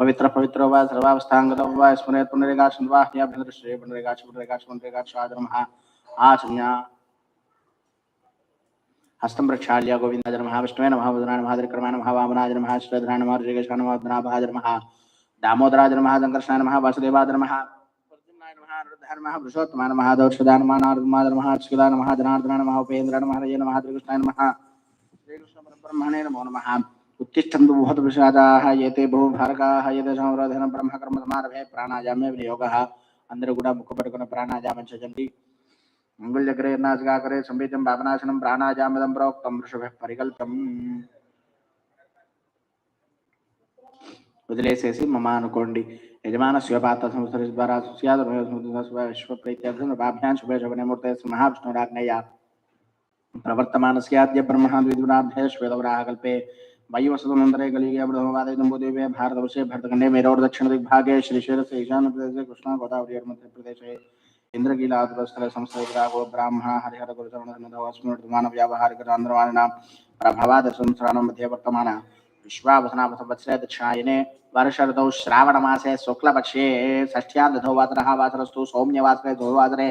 पवित्र पवित्रो वा सर्वावस्थांगतो वा स्मरेत् पुनरेकाक्षं वा ह्याभ्यन्तरश्री पुनरेकाक्ष पुनरेकाक्ष पुनरेकाक्ष आदरमः आचम्या। हस्तं प्रक्षाल्य गोविन्दाय नमः, विष्णवे नमः, वदनाय नमः त्रिक्रमाय नमः, वामनाय नमः श्रीधराय नमः ऋषिकेशाय नमः, वदनाभाय नमः, दामोदराय नमः संकर्षणाय नमः नमः, श्रीकृष्णपरब्रह्मणे नमो नमः। उत्तिष्ठन्तु भूतविषादाः एते बहुभारकाः एतेषां रोधनं ब्रह्मकर्मसमारभे प्राणायामे विनियोगः అందరూ కూడా ముక్కు పట్టుకుని ప్రాణాయామం చేయండి మంగళచక్రే నాసికాకరే సంవేదం పాపనాశనం ప్రాణాయామదం ప్రోక్తం వృషభ పరికల్పం వదిలేసేసి మమ అనుకోండి యజమాన శివపాత సంస్థ ద్వారా సుస్యాద విశ్వప్రీత్యర్థం పాభ్యాం శుభే శుభనే మూర్తే మహావిష్ణురాజ్ఞయ ప్రవర్తమానస్యాద్య బ్రహ్మహాద్విద్గుణాభ్యే శ్వేతవరాహ కల్పే वायुवसतमन्तरे कलिगे ब्रह्मवादयम्बुदेवे भारतवर्षे भरतखण्डे मेरोर् दक्षिणदिग्भागे श्रीशैलस्य ईशान्यप्रदेशे कृष्णा, गोदावरी मध्यप्रदेशे इन्द्रकीलातुरस्थले संस्थागो ब्राह्मणा हरिहरगुरुचरणस्मृतमानव्यावहारिकरान्द्रमाणिनां प्रभवादसंसराणां मध्ये वर्तमान विश्वावसनावसंवत्सरे दक्षिणायने वर्षऋतौ श्रावणमासे शुक्लपक्षे षष्ठ्यां दधौ वासरः वासरस्तु सौम्यवासरे धुवासरे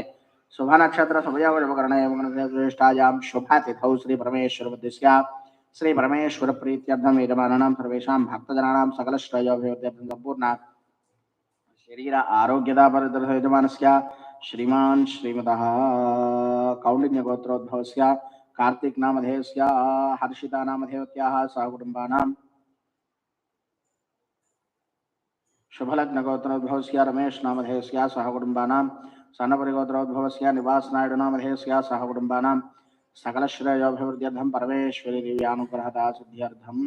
शुभनक्षत्र शुभयोगकरणे ज्येष्ठायां शुभातिथौ श्रीपरमेश्वरबुद्धिस्या श्री परमेश्वर प्रीत्यर्थम यजमानानां सर्वेषां भक्तजनानां सकलश्रेयोभिवृद्ध्यर्थं सम्पूर्ण शरीर, आरोग्यता यजमानस्य श्रीमान् श्रीमतः कौण्डिन्यगोत्रोद्भवस्य कार्तिक नामधेयस्य हर्षिता नामधेयत्याः सहकुटुम्बानां। शुभलग्नगोत्रोद्भवस्य रमेश नामधेयस्य सहकुटुम्बानां। सन्नपरिगोत्रोद्भवस्य निवास नायडु नामधेयस्य सहकुटुम्बानां। సకలశ్రేయోభివృద్ధ్యర్థం పరమేశ్వరి దివ్యానుగ్రహదాశుద్ధ్యర్థం.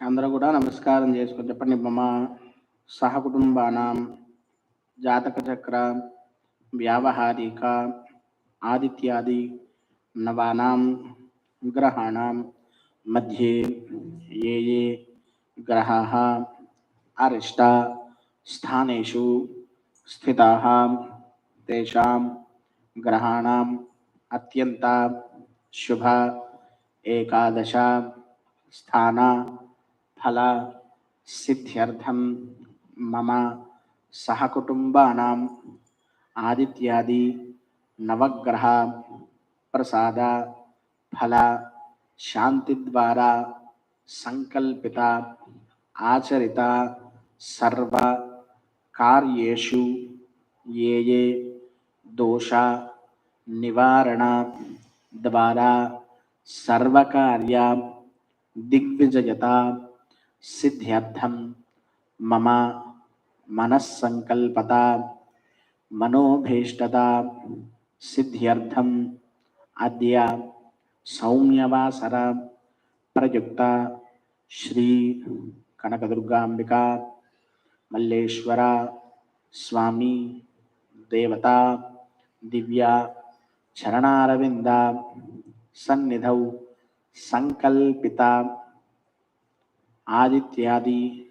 అందరూ కూడా నమస్కారం చేసుకొని చెప్పండి మమ సహకుటుంబానం जातक चक्र व्यावहारिक, आदित्यादि नवानां ग्रहाणां मध्ये ये ये ग्रहाः अरिष्टा स्थानेषु स्थिताः। तेषां ग्रहाणाम् अत्यन्ता शुभा एकादश स्थाना फल सिद्ध्यर्थं मम सहकुटुम्बानाम् आदित्यादि नवग्रह प्रसाद फल शांति द्वारा संकल्पिता आचरिता सर्व कार्येषु ये ये दोष निवारण द्वारा सर्वकार्य दिग्विजयता सिद्ध्यर्थम मम मनस्संकल्पता मनोभीष्टता, सिद्ध्यर्थम अद्य सौम्यवासर, प्रयुक्त, श्री कनकदुर्गांबिका मल्लेश्वर, स्वामी, देवता, दिव्या, चरणारविंद, सन्निधौ, संकल्पिता, आदित्यादि,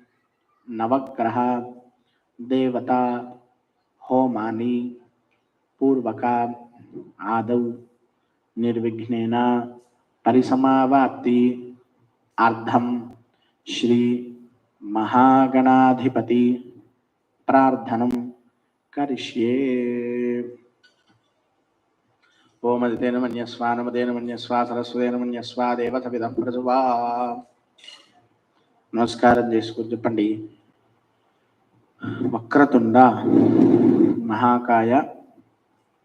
नवग्रह దేవతా హోమాని పూర్వక ఆదౌ నిర్విఘ్న పరిసమావాప్తి అర్థం శ్రీ మహాగణాధిపతి ప్రార్థనం కరిష్యే. ఓమదితేన మన్యస్వా నమదేన మన్యస్వా సరస్వదేన మన్యస్వా దేవత విధం ప్రజువా. నమస్కారం చేసుకుని చెప్పండి. వక్రతుండ మహాకాయ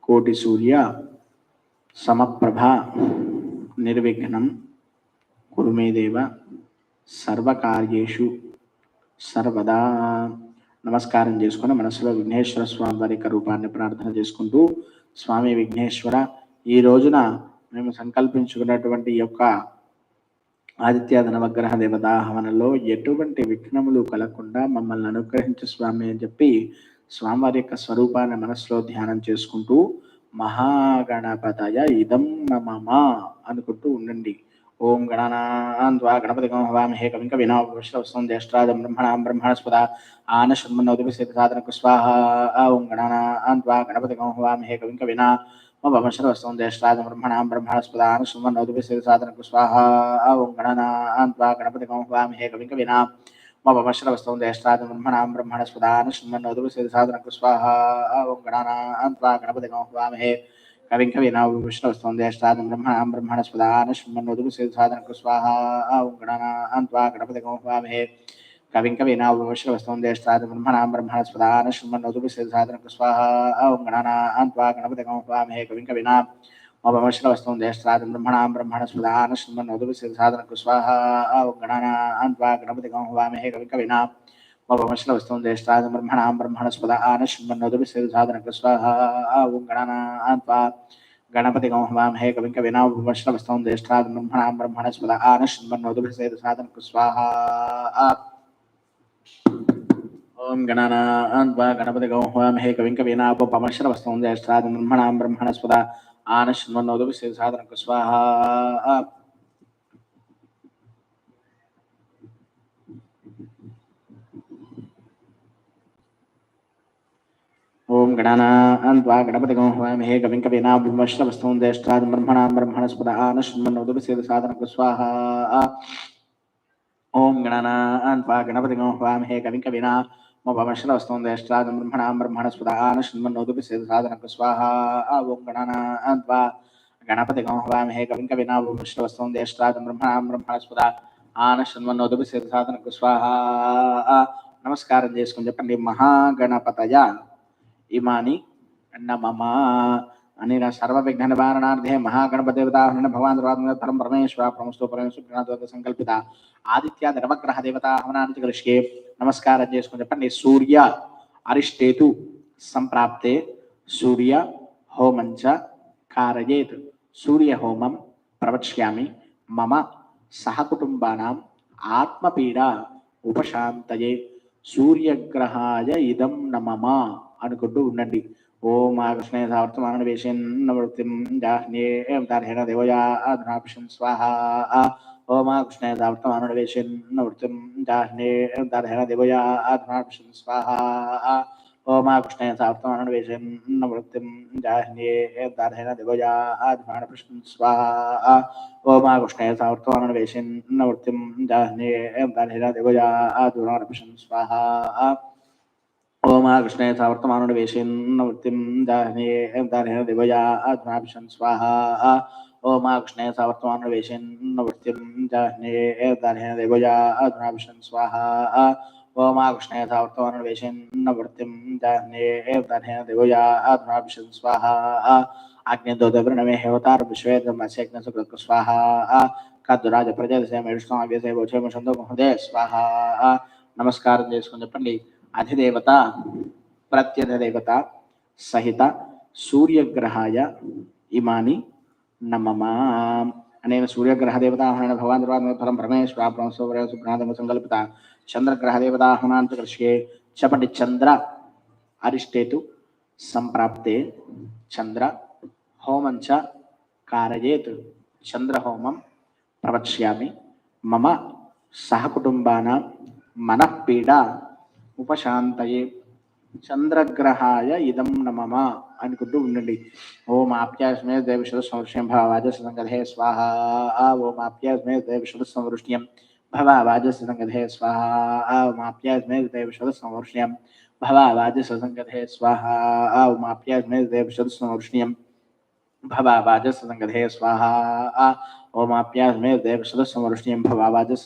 కోటి సూర్య సమప్రభ నిర్విఘ్నం కురుమేదేవ సర్వకార్యేషు సర్వదా. నమస్కారం చేసుకుని మనసులో విఘ్నేశ్వర స్వామి వారి యొక్క రూపాన్ని ప్రార్థన చేసుకుంటూ స్వామి విఘ్నేశ్వర ఈ రోజున మేము సంకల్పించుకున్నటువంటి యొక్క ఆదిత్యాద నవగ్రహ దేవతా హవనంలో ఎటువంటి విఘ్నములు కలగకుండా మమ్మల్ని అనుగ్రహించు స్వామి అని చెప్పి స్వామివారి యొక్క స్వరూపాన్ని మనసులో ధ్యానం చేసుకుంటూ మహాగణపతయ ఇదం నమమ అనుకుంటూ ఉండండి. ఓం గణనాన్వా గణపతి హవామహే కవిం కవినా విశ్వస్వం జ్యేష్ఠరాజం బ్రహ్మణాం బ్రహ్మణస్పద. సాధన సాధనకు స్వాహ. ఓం గణనాన్వా గణపతి హవామహే मम सर्वस्वं देशराजं ब्रह्मण ब्रह्मणस्पदान् सुमन्नोदुभिसाधनकु साधन ॐ ओं गणना गणपतिकं वामि हे कविं कविनां मम सर्वस्वं देशराजं ब्रह्मण ब्रह्मणस्पदान् सुमन्नोदुभिसाधनकु साधन ॐ गणनान् त्वा गणपतिकं वामि हे कविं कविनां विष्णवस्वं देशराजं ब्रह्मणां ब्रह्मणस्पदान् सुमन्नोदुभिसाधनकु स्वाहा ॐ गणनान् त्वा गणपतिकं वामि हे कविं कवीनावश्रवस्तोन्देष्टाद ब्रह्मणां ब्रह्मणस्पदान शृण्वन्नोतु सिद्धादनक स्वाहा ॐ गणानां त्वा गणपतिगं त्वामहे कविं कवीनां ममश्रवस्तोन्देष्टाद ब्रह्मणां ब्रह्मणस्पदान शृण्वन्नोतु सिद्धादनक स्वाहा ॐ गणानां त्वा गणपतिगं वामहे कविं कवीनां ममश्रवस्तोन्देष्टाद ब्रह्मणां ब्रह्मणस्पदान शृण्वन्नोतु सिद्धादनक स्वाहा ओं गणना त्वा गणपति गौहवाम है कविं कविना वश्रवस्तों देष्टाद ब्रह्मणां ब्रह्मणस्पदा आनश्वन्नोदुभिः साधन ओम गणना गणपतिगौ होम हे कविं कवीनापमश्रवस्तौ ज्येष्ठादि ब्रह्मणां ब्रह्मणस्पदा आनश्वन्नोदु विशेषादनक स्वाहा। ओम गणना गणपतिगौ होम हे कविं कवीनापमश्रवस्तौ ज्येष्ठादि ब्रह्मणां ब्रह्मणस्पदा आनश्वन्नोदु विशेषादनक स्वाहा। ओम गणना गणपतिगौ होम हे कविं कवीना మమశనవస్తోంది అష్టాదం బ్రహ్మణాం బ్రహ్మణస్పదాన శృణ్వన్నోదుపి సాధనకు స్వాహ ఓం గణనా ద్వా గణపతి గంహవామహే కవిం కవినాభం విష్ణువస్తోంది అష్టాదం బ్రహ్మణాం బ్రహ్మణస్పద ఆన శృణ్వన్నోదుపి సాధనకు స్వాహ నమస్కారం చేసుకుని చెప్పండి. మహాగణపతయ ఇమాని నమమ అని సర్వ విఘ్న నివారణార్థే మహాగణపదేవతాహరణ భగవాన్ పరం పరమేశ్వర ప్రమస్తు పరమేశ్వర సంకల్పిత ఆదిత్య నవగ్రహ దేవతాహవనాన్ని కలిష్కే నమస్కారం చేసుకుని చెప్పండి. సూర్య అరిష్టేతు సంప్రాప్తే సూర్య హోమంచ కారయేత్. సూర్య హోమం ప్రవక్ష్యామి. మమ సహకుటుంబానాం ఆత్మపీడ ఉపశాంతయే. సూర్యగ్రహాయ ఇదం నమమ అనుకుంటూ ఉండండి. ఓం ఆకృష్ణే సావర్తమాన వేషేన్నవృత్తిం జాహ్నే దేవయా జాహ్నే దేవయా స్వాహ. ओमाकृष्णे कृष्ण वृत्तिं दाह्ने दाधेन देवया आधनार्पिषन् स्वाहा ओमाकृष्णे सावृतमानुवेशन् वृत्तिं दाह्ने दाधेन देवया स्वाहा ओमाकृष्णे सावृतमानुवेशन् वृत्तिं जाहने दाधेन देवया आधनार्पिषन् स्वाहा ओमाकृष्णे सावृतमानुवेशन् देवया स्वाहा వృత్తిం దాహనే దాహేన దివయా అధునాభిషన్ స్వాహ ఓం కృష్ణే సావర్తమానుడు వేషేన్న వృత్తిం దాహనే దాహేన దివయా అధునాభిషన్ స్వాహ ఆజ్ఞతో దవ్రణమే హేవతార విశ్వేదం అసేజ్ఞ సుకృత్ స్వాహ కద్దురాజ ప్రజలసే మేడుస్తాం అవ్యసే భోచేమ సంతో మహోదయ స్వాహ నమస్కారం చేసుకుని చెప్పండి అధిదేవత ప్రత్యధిదేవత సహిత సూర్యగ్రహాయ ఇమాని నమమా అనేక సూర్యగ్రహదేవతాహరణ భగవాన్ తర్వాత ఫలం పరమేశ్వర ప్రమస్వర సుగ్నాథమ సంకల్పిత చంద్రగ్రహదేవతాహనాంత కృషే చపటి చంద్ర అరిష్టేతు సంప్రాప్తే చంద్ర హోమం చ కారయేత్. చంద్రహోమం ప్రవక్ష్యామి. మమ సహకుటుంబాన మనఃపీడ. ఉపశాంతయే. చంద్రగ్రహాయ ఇదం నమమ అనుకుంటూ ఉండండి ఓం ఆప్యాస్మే దేవిషద సంవృష్యం భవాజస్ సంగధే స్వాహ ఓం ఆప్యాస్మే దేవిషద సంవృష్యం భవాజస్ సంగధే స్వాహ ఓం ఆప్యాస్మే దేవిషద సంవృష్యం భవాజస్ సంగధే స్వాహ ఓం ఆప్యాస్మే దేవిషద సంవృష్యం భవాజస్ సంగధే స్వాహ ఓమాప్యాస్మే దేవశద సంవృష్ణ్యం భవాజస్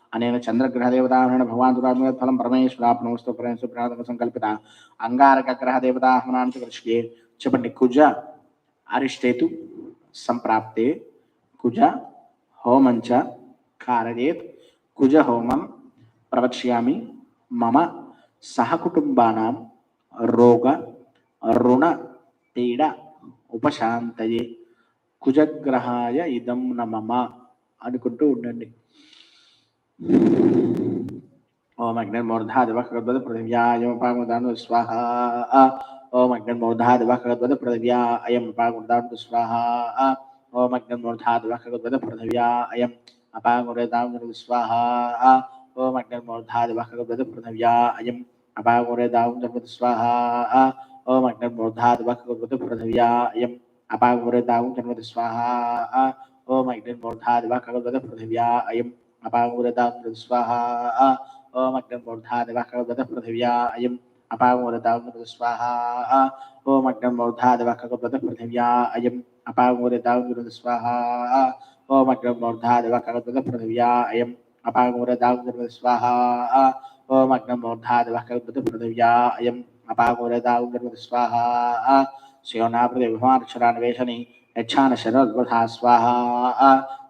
అనేక చంద్రగ్రహదేవతాహరణ భగవాన్ దురాత్మక ఫలం పరమేశ్వర పరమేశ్వరాత్మక సంకల్పిత అంగారక గ్రహదేవతాహమనాన్ని దృష్టి చెప్పండి కుజ అరిష్టేతు సంప్రాప్తే కుజ హోమంచ కారయేత్ కుజ హోమం ప్రవక్ష్యామి మమ సహకుటుంబానాం రోగ రుణ పీడ ఉపశాంతయే కుజగ్రహాయ ఇదం నమమ అనుకుంటూ ఉండండి। ओम अग्निर्मूर्धादिवकृद्वद पृथिव्या अयम् उपागुदानु स्वाहा ओम अग्निर्मूर्धादिवकृद्वद पृथिव्या अयम उपागुदानु स्वाहा ओम अग्निर्मूर्धादिवकृद्वद पृथिव्या अयम अपागुरेदानु स्वाहा ओम अग्निर्मूर्धादिवकृद्वद पृथिव्या अयम अपागुरेदानु स्वाहा ओम अग्निर्मूर्धादिवकृद्वद पृथिव्या अयम अपागुरेदानु स्वाहा ओम अग्निर्मूर्धादिवकृद्वद पृथिव्या अयम अपागुरतां स्वाहा ओम अग्निर्मूर्धात् वक्रवृत पृथिव्या अयम् अपागुरतां स्वाहा ओम अग्निर्मूर्धात् वक्रवृत पृथिव्या अयम् अपागुरतां स्वाहा ओम अग्निर्मूर्धात् वक्रवृत पृथिव्या अयम् अपागुरतां स्वाहा ओम अग्निर्मूर्धात् वक्रवृत पृथिव्या अयम् अपागोरदाउगर्वत स्वाहा शिवनाप्रतिभवाक्षरान्वेषणि यच्छान स्वाहा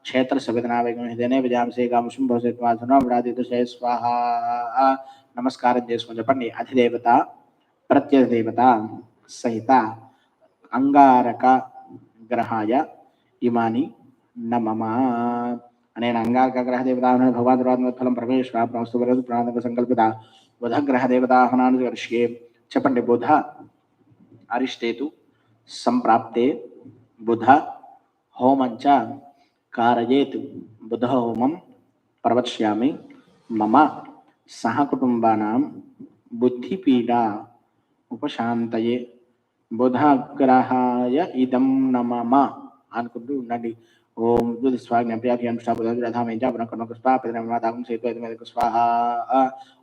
क्षेत्र सवेदनावेगम तो स्वाहा नमस्कार अतिदेवता जपंडे अधिदेवता, प्रत्यधिदेवता, सहिता, अंगारक, ग्रहाय, इमानी न मम अनेन अंगारक ग्रह देवता भगवान फल परमेश्वर प्राप्त वरद संकल्पिता, बुध ग्रह देवता हनानुष्ये बुध, अरिष्टेतु, संप्राप्ते, बुध, होमं కారయేత్ బుధ హోమం ప్రవక్ష్యామి మమ సహకుటుంబానాం బుద్ధిపీడా ఉపశాంతయే బుధగ్రహాయ ఇదం నమమ అనుకుంటూ ఉండండి ఓం రుద్దుస్వాజ్ఞప్యాభ్యాం ష్టాపుదాభిరాధామేజాపునకర్ణ పుష్పా పితరమిమాతాకం సేతువేదమేదకు స్వాహ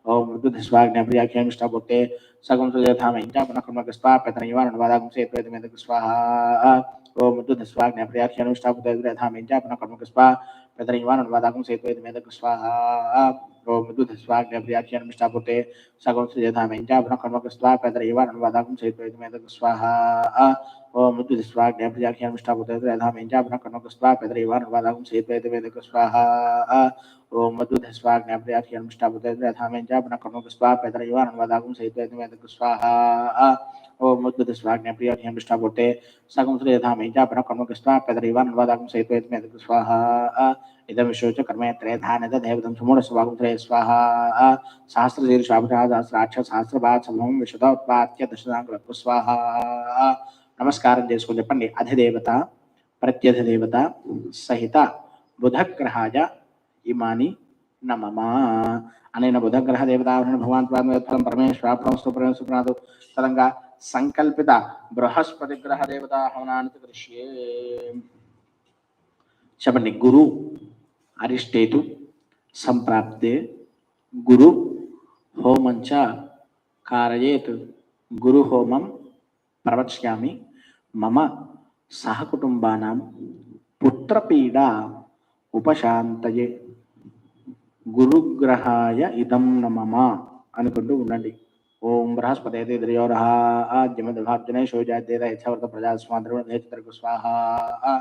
ఓం రుద్దుస్వాజ్ఞప్యాభ్యాం ష్టాపుతే సగం సుజాధామేజాపునకర్ణ పుష్పా పితరమివారణవాదాకం సేతువేదమేదకు స్వాహ ఓం రుద్దుస్వాజ్ఞప్యాభ్యాం ష్టాపుదాభిరాధామేజాపునకర్ణ పుష్పా పితరమివారణవాదాకం సేతువేదమేదకు స్వాహ मिदुधस्वाग्निष्टापुते सगोत्स यथामेञ्चाभ्रकर्मकस्त्वा पेदरेवानुवादाकं सहितमेतत् स्वाहा ॐ मिदुधस्वाग्निष्टापुते यथामेञ्चाभ्रकर्मकस्त्वा पेदरेवानुवादाकं सहितमेतत् स्वाहा स्वाहा ओम स्वाहा ఇదం విశ్వచ కర్మేత్రే దేవతం సుమూఢ స్వాగం స్వాహ సహస్రశీర్షాభిషా సహస్రాక్ష సహస్రభాత్ సమం విశదోత్పాత్య దశనాంగులకు స్వాహ నమస్కారం చేసుకుని చెప్పండి. అధిదేవత ప్రత్యధిదేవత సహిత బుధగ్రహాయ ఇమాని నమమ అనైన బుధగ్రహ దేవతాభరణ భగవాన్ పాదం పరమేశ్వర ఫలస్తు పరమేశ్వరనాథు తరంగా సంకల్పిత బృహస్పతి గ్రహ దేవతా హవనానికి దృశ్యే. చెప్పండి. గురు అరిష్టేతు సంప్రాప్తే గురు హోమంచ కారయేత్. గురు హోమం ప్రవక్ష్యామి. మమ సహకుటుంబానాం పుత్రపీడ ఉపశాంతయే. గురుగ్రహాయ ఇదం నమమ అనుకుంటూ ఉండండి. ఓం బృహస్పతే ద్రయోరహ ఆద్యమద్భార్జనే శోజాద్యేత యథావర్త ప్రజాస్మాద్రవణేచిత్రకు స్వాహ స్వాహ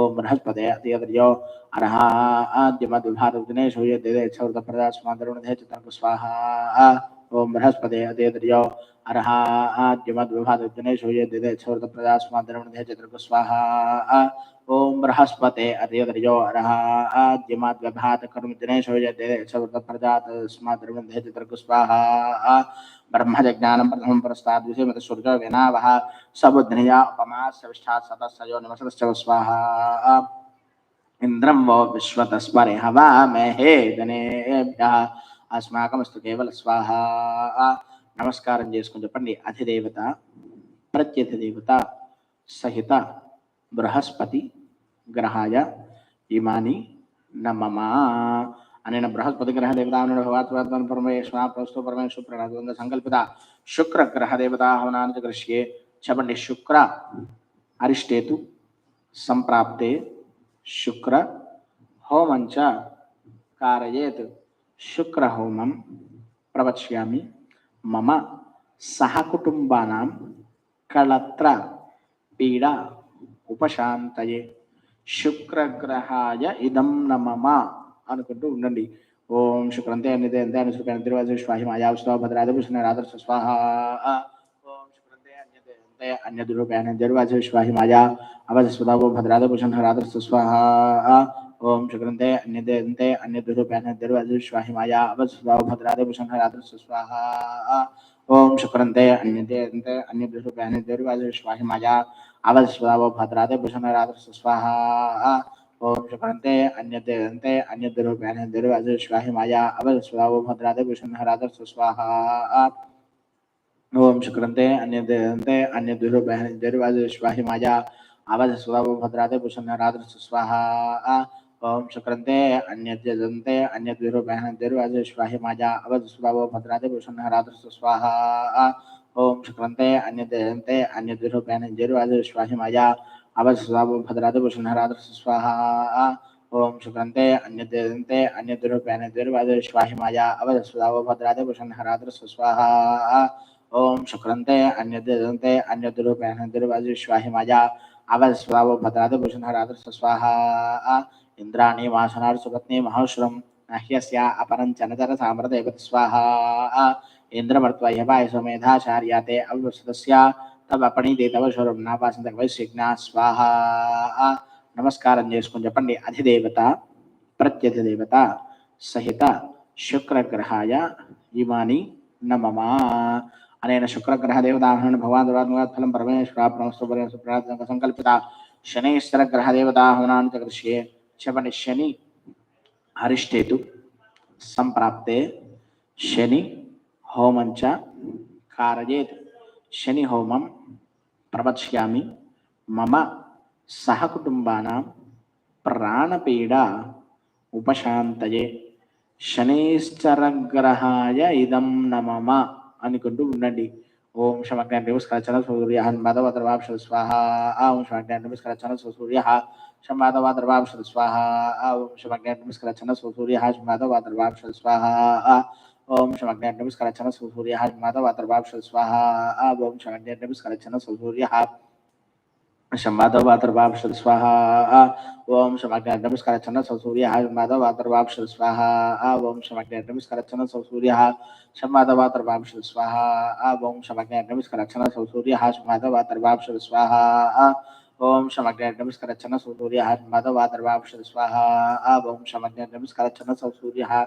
ओम बृहस्पते अतियवर्यो अरः आद्यमदुभारुदिने सूयते सौरदप्रदा सुमादरुणधे चतर्क स्वाहा, ओम बृहस्पते अतियवर्यो अरः आद्यमदुभारुदिने स्वाहा ओम बृहस्पते अतियवर्यो अरः आद्यमद्वभात कर्मदिने सूयते सौरदप्रदा सुमादरुणधे चतर्क स्वाहा ఛవర్త ప్రజాస్మాద్రమణే చతుర్కు స్వాహ ఓం బృహస్పతే అతేద్రయో అర్హ ఆద్యమద్విభాత కర్మజనేషు యదిదే ఛవర్త ప్రజాస్మాద్రమణే చతుర్కు స్వాహ బ్రహ్మజ్ఞానం ప్రథమం పురస్తాద్ విషయమత సూర్య వినావహ సబుద్ధియా ఉపమా సవిష్ఠా సతస్సయో నివసతశ్చ స్వాహ ఇంద్రం वो विश्वतस्परे हवामहे जनेभ्यः అస్మాకమస్తు కేవల స్వాహ నమస్కారం చేసుకుని చెప్పండి అధిదేవత ప్రత్యధిదేవత సహిత బృహస్పతి గ్రహాయ ఇమాని నమమా అనేన బృహస్పతిగ్రహ దేవతాను భవాత్మాత్మన్ పరమేశ్వర ప్రస్తు పరమేశ్వర ప్రణాదవంద సంకల్పిత శుక్ర గ్రహ దేవతా హవనాన్ని దృశ్యే చెప్పండి శుక్ర అరిష్టేతు సంప్రాప్తే శుక్ర హోమంచ కారయేత్ శుక్ర హోమం ప్రవచ్యామి మమ సహకుటుంబానాం కళత్ర పీడ ఉపశాంతయే. శుక్రగ్రహాయ ఇదం నమమ. అనుకుంటూ ఉండండి ఓం శుక్రంతే అన్నితే అంతే అనుసృపేణ తిరువాజ స్వాహి మాయావస్వ భద్రాదభూషణ రాధర్ష స్వాహ ఓం శుక్రంతే అన్యతే అంతే అన్యదురూపేణ తిరువాజ స్వాహి మాయా అవధస్వదావో భద్రాదభూషణ రాధర్ష స్వాహ ఓం శుక్రంతే అన్యతే అంతే అన్యదురూపేణ తిరువాజ స్వాహి మాయా అవధస్వదావో భద్రాదభూషణ రాధర్ష స్వాహ ఓం శుక్రంతే అన్యతే అంతే అన్యదురూపేణ తిరువాజ స్వాహి మాయా అవస్వావో భద్రాదే భూషణరాధ స్వాహ ఓం శుక్రంతే అన్యతే అంతే అన్యద్రూపేణ దుర్వాజ స్వాహి మాయా అవస్వావో భద్రాదే భూషణరాధ స్వాహ ओम शुभान्ते अन्यते अन्ते, अन्यद्रूपे अन्यद्रूपाजु स्वाहि माया अवस्वा ओम भद्रादे पुष्णहरादर सुस्वाहा। ओम शुक्रन्ते अन्यते अन्ते, अन्यद्रूपे अन्यद्रूपाजु स्वाहि माया अवस्वा ओम भद्रादे पुष्णहरादर सुस्वाहा। ओम शुक्रन्ते, अन्यद्यजन्ते, अन्यद्रूपे अन्यद्रूपाजु स्वाहि माया अवस्वा ओम भद्रादे पुष्णहरादर सुस्वाहा। ओम शुक्रन्ते अन्यते अन्ते, अन्यद्रूपे अन्यद्रूपाजु स्वाहि माया अवधरादुभद्रादुभूषणहरादुस्वाहा ओम शुक्रंते अन्यदंते अन्यदुरुपेणदुर्वादुश्वाहि माया अवधस्वदावभद्रादुभूषणहरादुस्वाहा ओम शुक्रंते अन्य दंते अन्य दुर्पेण दुर्वाद अन्यदुरुपेणदुर्वादुश्वाहि माया अवधस्वदावभद्रादुभूषणहरादुस्वाहा इंद्राणी वासनार्सुपत्नी महाश्रम नह्यस्या अपरञ्चनतर साम्रदेवत् स्वाहा इन्द्रमर्त्वयवाय स्वमेधाचार्या ते अवसदस्या తవ పణితే తవ స్వరం నాపాసంత వైశ్యజ్ఞ స్వాహ. నమస్కారం చేసుకుని చెప్పండి. అధిదేవత ప్రత్యధిదేవత సహిత శుక్రగ్రహాయ ఇమాని నమమా. అనేన శుక్రగ్రహ దేవతాహరణ భగవాన్ ఫలం పరమేశ్వర ప్రమస్తు పరమేశ్వర సంకల్పిత శనేశ్వర గ్రహ దేవతాహవనాన్ని కృష్యే చెప్పండి. శని అరిష్టేతు సంప్రాప్తే శని హోమంచ కారయేత్. శని హోమం ప్రవచ్యామి మమ సహకుటుంబానాం ప్రాణపీడ ఉపశాంతయే శనేశ్చరగ్రహాయ ఇదం నమమ అనుకుంటూ ఉండండి. ఓం శమగ్న నమస్కరచన సూర్య మాధవద్రవాంశ స్వాహ. ఓం శమగ్న నమస్కరచన సూర్య శమాధవాద్రవాంశ స్వాహ. ఓం శమగ్న నమస్కరచన సూర్య మాధవాద్రవాంశ స్వాహ సూర్య మాధవాద్రవాంశ స్వాహ. ओम शमग्ने नमस्कार शमग्नेभ्यस्करचन सूर्य माधवातर्भाभस्वाहा अब ओम शमग्ने नमस्कार शमग्नेभ्यस्करचन सूर्य। शमाधवातर्भाभस्वाहा ओम शमग्ने नमस्कार शमग्नेभ्यस्करचन सूर्य माधवातर्भाभस्वाहा अब ओम शमग्ने नमस्कार शमग्नेभ्यस्करचन सूर्य। शमाधवातर्भाभस्वाहा अब ओम शमग्ने नमस्कार शमग्नेभ्यस्करचन सूर्य शमाधवातर्भाभस्वाहा ओम शमग्ने नमस्कार शमग्नेभ्यस्करचन सूर्य माधवातर्भाभस्वाहा अब ओम शमग्ने नमस्कार शमग्नेभ्यस्करचन सूर्य।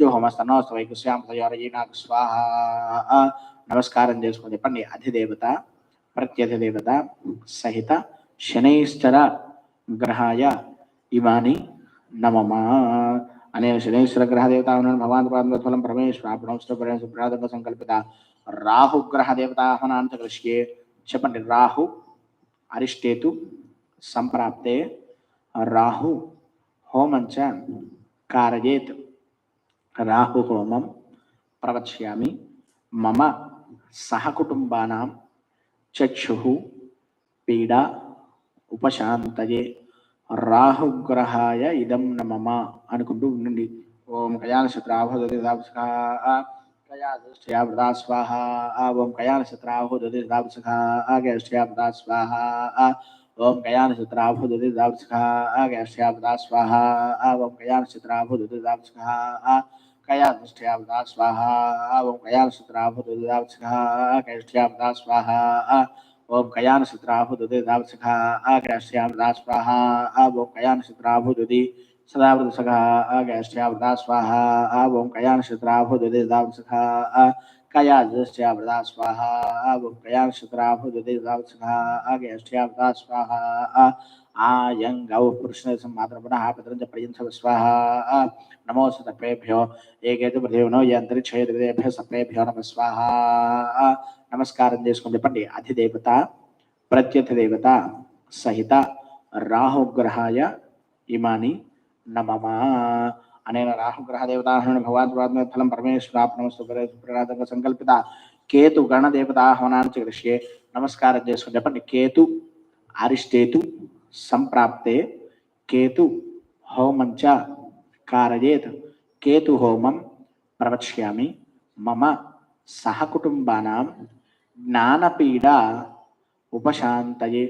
యో హోమస్తనోస్త వైకుశ్యాం స్వాహ. నమస్కారం చేసుకొని చెప్పండి. అధిదేవత ప్రత్యధిదేవత సహిత శనైశ్వర గ్రహాయ ఇమాని నమమా అనే శనైశ్వర గ్రహదేవత భగవాన్ ప్రాథమికఫలం ప్రమేశ్వరాభ్రంశ్వరాధక సంకల్పిత రాహుగ్రహదేవతాహ్వనాంత కృష్యే. చెప్పండి. రాహు అరిష్టేతు సంప్రాప్తే. రాహు హోమంచ కారయేత్. రాహు హోమం ప్రవక్ష్యామి మమ సహకుటుంబానాం చక్షుః పీడ ఉపశాంతయే రాహుగ్రహాయ ఇదం నమమ అనుకుంటూ ఉండండి ఓం కయాన శత్రాభోదతిదాపుసఖ కయాదృష్ట్యా వృదా స్వాహ ఓం కయాన శత్రాభోదతిదాపుసఖ ఆగేష్ట్యా వృదా స్వాహ ఓం కయాన శత్రాభోదతిదాపుసఖ ఆగేష్ట్యా వృదా స్వాహ ఓం కయాన శత్రాభోదతిదాపుసఖ कयादृष्ट्यावदा स्वाहा ओम कयानसत्राभुतदावत्सखा कैष्ठ्यावदा स्वाहा ओम कयानसत्राभुतदावत्सखा कैष्ठ्यावदा स्वाहा ओम कयानसत्राभुतदि सदावृतसखा कैष्ठ्यावदा स्वाहा ओम कयानसत्राभुतदावत्सखा कयादृष्ट्यावदा स्वाहा ओम कयानसत्राभुतदावत्सखा कैष्ठ्यावदा स्वाहा आयं गौ पुरुषमात्रपुनः पितरञ्च पर्यन्तं स्वाहा नमो सतपेभ्यो ఏకైతే ప్రదేవనో ఈ అంతరిక్ష దేవేభ్య సప్రేభ్యో నమ స్వాహ నమస్కారం చేసుకుని చెప్పండి అధిదేవత ప్రత్యర్థి దేవత సహిత రాహుగ్రహాయ ఇమాని నమమ అనేన రాహుగ్రహ దేవతాహరణ భగవాన్ పురాత్మ ఫలం పరమేశ్వరాత్మస్తు ప్రణాదంగా సంకల్పిత కేతు గణదేవతాహవనాన్ని కృష్యే నమస్కారం చేసుకుని చెప్పండి కేతు అరిష్టేతు సంప్రాప్తే కేతు హోమంచ కారయేత్ కేతు హోమం ప్రవక్ష్యామి మమ సహకుటుంబానాం జ్ఞానపీడ ఉపశాంతయే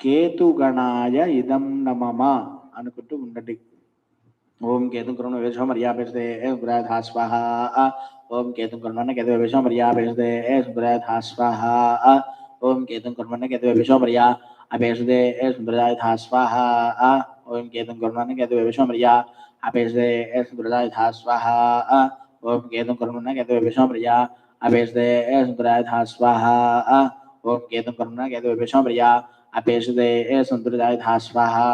కేతుగణాయ ఇదం నమమ అనుకుంటూ ఉండండి ओम केतु करुण वेशो मरिया भेजते ए सुब्रधा स्वाहा। ओम केतु करुण केतु वेशो मरिया भेजते ए सुब्रधा स्वाहा। ओम केतु करुण केतु वेशो मरिया अभेजते ए सुब्रधा स्वाहा। ओम केतु करुण केतु वेशो मरिया अभेजते ए सुब्रधा स्वाहा। ओम केतु करुण केतु वेशो मरिया अभेजते ए सुब्रधा स्वाहा। ओम केतु करुण केतु वेशो मरिया अभेजते ए सुब्रधा स्वाहा।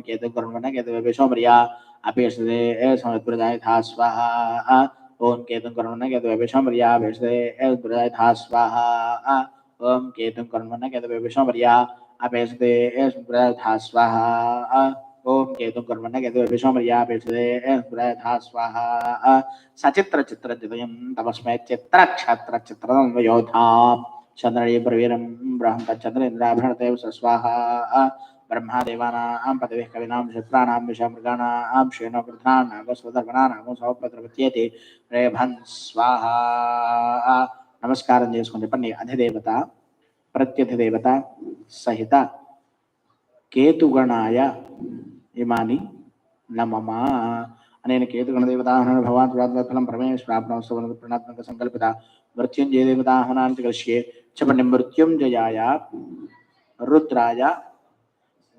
केतु गरुण केतु विशोमरिया अपेक्षते समुद्रजाय था स्वाहा। ओम केतु गरुण केतु विशोमरिया अपेक्षते समुद्रजाय था स्वाहा। ओम केतु केतु था स्वाहा। ओम केतु कर्मण केतु विश्वमर्या स्वाहा। सचित्र चित्र चितयम् तपस्मै चित्र ब्रह्म स्वाहा। బ్రహ్మాదేవానాం పదవి కవినాం శత్రాణాం విషమృగాణాం శ్రేణో కృతానాగస్వదర్గణానామ సౌపద్రవత్యేతి రేభన్ స్వాహ నమస్కారం చేసుకుని చెప్పండి అధిదేవత ప్రత్యధిదేవత సహిత కేతుగణాయ ఇమాని నమమా। అనేన కేతుగణ దేవతాహన భగవాన్ పురాత్మఫలం పరమేశ్వరాత్మ ప్రణాత్మక సంకల్పిత మృత్యుంజయ దేవతాహనాన్ని కలిసి చెప్పండి మృత్యుంజయాయ రుద్రాయ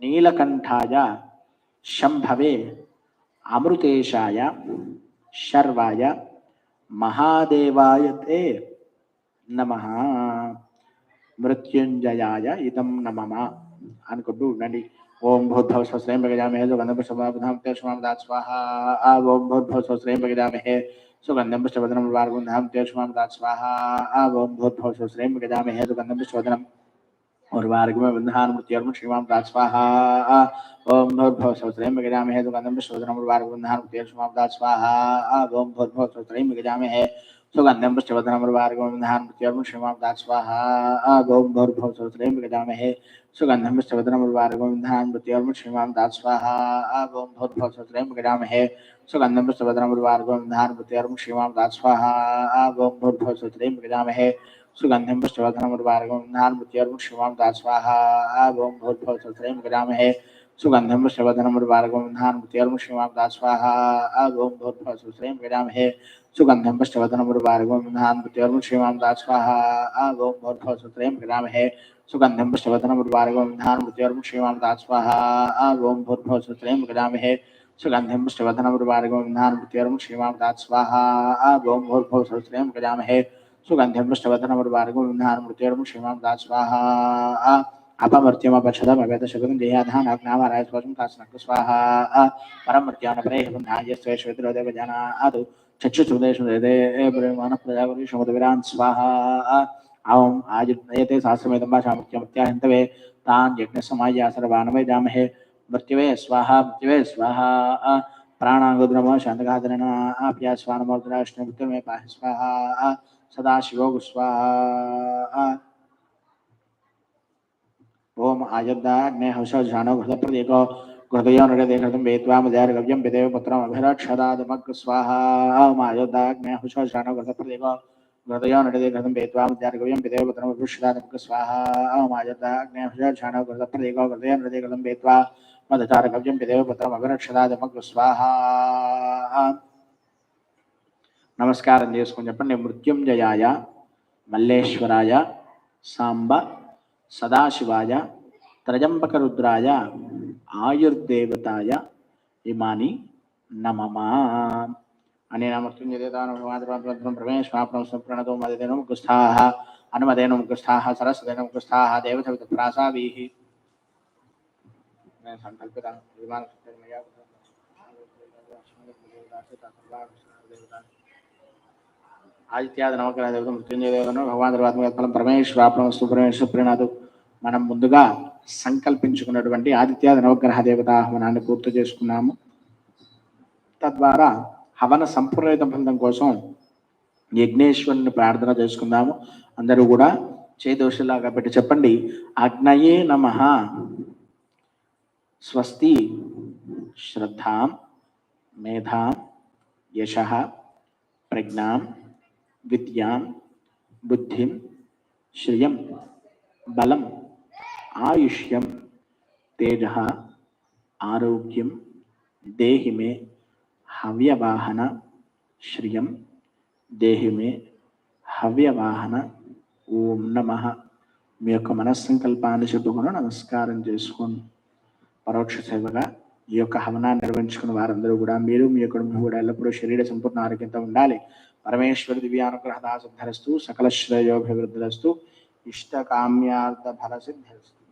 नीलकंठा शंभवे अमृतेशा शर्वाय महादेवाय ते नम ಮೃತ್ಯುಂಜಯಾಯ ಇದಂ ನಮಮ ಅನ್ಕೊಂಡು ನಡಿ ಓಂ ಭೂದ್ಭವ ಸ್ವಸ್ತ್ರೇ ಬಗಜಾಮಹೇ ಸುಗಂಧಂ ಪುಷ್ಪವಧಾಂ ತೇಷುಮಾಮದಾತ್ ಸ್ವಾಹ ಆ ಓಂ ಭೂದ್ಭವ ಸ್ವಸ್ತ್ರೇ ಬಗಜಾಮಹೇ ಸುಗಂಧಂ ಪುಷ್ಪವಧನಂ ವಾರ್ಗುಂಧಾಂ ತೇಷುಮಾಮದಾತ್ ಸ್ವಾಹ ಆ ಓಂ ಭೂದ್ಭವ ಸ್ವಸ್ತ್ರೇ ಬಗಜಾಮಹೇ ಸುಗಂಧಂ ಪುಷ್ಪವಧನಂ उर्वार्गम बंधान मृत्युर्म श्रीमाम दास स्वाहा ओम भूर्भुव सहस्रम गजामहे सुगंधम विश्वदनम उर्वार्ग बंधान मृत्युर्म श्रीमाम दास स्वाहा ओम भूर्भुव सहस्रम गजामहे उर्वार्ग बंधान मृत्युर्म श्रीमाम दास स्वाहा ओम भूर्भुव सहस्रम गजामहे उर्वार्ग बंधान मृत्युर्म श्रीमाम दास स्वाहा ओम भूर्भुव सहस्रम गजामहे उर्वार्ग बंधान मृत्युर्म श्रीमाम दास स्वाहा ओम भूर्भुव सहस्रम गजामहे सुगंधिम पुष्टवर्धनम उर्वार्गम धान मृत्युर्म शिवाम दास्वाहा भूर्भुव सत्रयम गजामहे सुगंधिम पुष्टवर्धनम उर्वार्गम धान मृत्युर्म शिवाम दास्वाहा भूर्भुव सत्रयम गजामहे सुगंधिम पुष्टवर्धनम उर्वार्गम धान मृत्युर्म शिवाम दास्वाहा भूर्भुव सत्रयम गजामहे सुगंधिम पुष्टवर्धनम उर्वार्गम धान मृत्युर्म शिवाम दास्वाहा भूर्भुव सत्रयम गजामहे सुगंधिम पुष्टवर्धनम उर्वार्गम धान मृत्युर्म शिवाम दास्वाहा भूर्भुव सत्रयम गजामहे सुगंध्यम पृष्ठवदनम उर्वार्गम विधान मृत्युर्म श्रीमां दास स्वाहा अपमृत्युम अपक्षदम अवेद शकुन देहाधान अग्नावाराय स्वसं तासनक स्वाहा परम मृत्यान प्रेह बंधाय स्वेश्वेत्र देव जना आदु चक्षु सुदेश दे स्वाहा भाषा मृत्युमत्या हन्तवे तान् मृत्युवे, स्वाहा मृत्युवे, स्वाहा। प्राणांगुद्रम शांतगादरण आप्या स्वानमोद्रा पाहि स्वाहा। सदाशिवो स्वाहा। ओम आयद्दाग्ने हंस झानो घृतप्रदीको घृतयो नृदे घृतं वेत्वा मदयार्गव्यं पिदेव पुत्रम् अभिरक्षदादमग् स्वाहा। ओम आयद्दाग्ने हंस झानो घृतप्रदीको घृतयो नृदे घृतं वेत्वा मदयार्गव्यं पिदेव पुत्रम् अभिरक्षदादमग् स्वाहा। ओम आयद्दाग्ने हंस झानो घृतप्रदीको घृतयो नृदे घृतं वेत्वा మదచారకవ్యం పిదేవపుత్రం అభిరక్షదాదిమగ్గు స్వాహ. నమస్కారం చేసుకుని చెప్పండి. మృత్యుంజయాయ మల్లేశ్వరాయ సాంబ సదాశివాయ త్రజంబకరుద్రాయ ఆయుర్దేవతాయ ఇమాని నమమా. అనే నమృత్యుంజదేతానుమాత్రం ప్రమేశ్వాప్రం సుప్రణతో మదిదేనం గుస్థాహ అనుమదేనం గుస్థాహ సరస్వదేనం గుస్థాహ దేవతవిత ప్రాసావీహి కుస్థాః దేవత ప్రాసావీః నేను సంకల్పిత విమాన ఆదిత్యాది నవగ్రహ దేవత మృత్యుంజయ దేవతను భగవాన్ తర్వాత ఫలం పరమేశ్వరాపణం ప్రణాదు మనం ముందుగా సంకల్పించుకున్నటువంటి ఆదిత్యాది నవగ్రహ దేవత ఆహ్వానాన్ని పూర్తి చేసుకున్నాము తద్వారా హవన సంపూర్ణత బృందం కోసం యజ్ఞేశ్వరుని ప్రార్థన చేసుకుందాము అందరూ కూడా చేదోషలాగా పెట్టి చెప్పండి అగ్నయే నమ స్వస్తి శ్రద్ధాం మేధాం యశ ప్రజ్ఞాం విద్యాం బుద్ధిం శ్రియం బలం ఆయుష్యం తేజ ఆరోగ్యం దేహి మే హవ్యవాహన శ్రియం దేహి మే హవ్యవాహన ఓం నమ. మీ యొక్క మనస్సంకల్పాన్ని చెప్పుకుని నమస్కారం చేసుకోండి. పరోక్ష సేవగా ఈ యొక్క హవనాన్ని నిర్వహించుకున్న వారందరూ కూడా మీరు మీ యొక్క కూడా ఎల్లప్పుడూ శరీర సంపూర్ణ ఆరోగ్యంతో ఉండాలి. పరమేశ్వర దివ్యానుగ్రహదాసద్ధరస్తు సకల శ్రేయోభివృద్ధిరస్తు ఇష్ట కామ్యార్థ ఫల సిద్ధిరస్తు